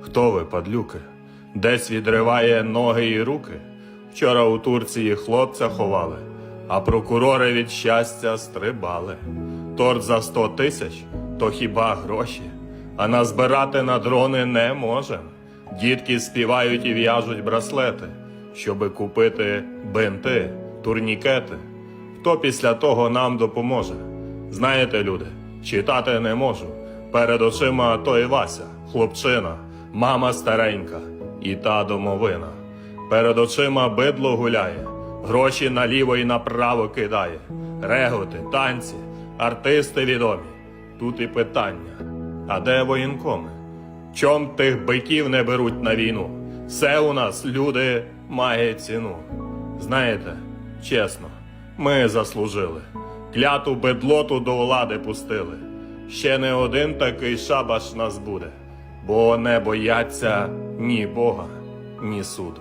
Хто ви, падлюки? Десь відриває ноги і руки. Вчора у Турції хлопця ховали, а прокурори від щастя стрибали. Торт за сто тисяч то хіба гроші, а назбирати на дрони не можем. Дітки співають і в'яжуть браслети, щоби купити бинти, турнікети. Хто після того нам допоможе? Знаєте, люди, читати не можу. Перед очима той Вася, хлопчина, мама старенька і та домовина. Перед очима бидло гуляє, гроші наліво і направо кидає, реготи, танці, артисти відомі. Тут і питання: а де воєнкоми? Чом тих биків не беруть на війну? Все у нас, люди, має ціну. Знаєте, чесно, ми заслужили. Кляту бедлоту до влади пустили. Ще не один такий шабаш нас буде, бо не бояться ні Бога, ні суду.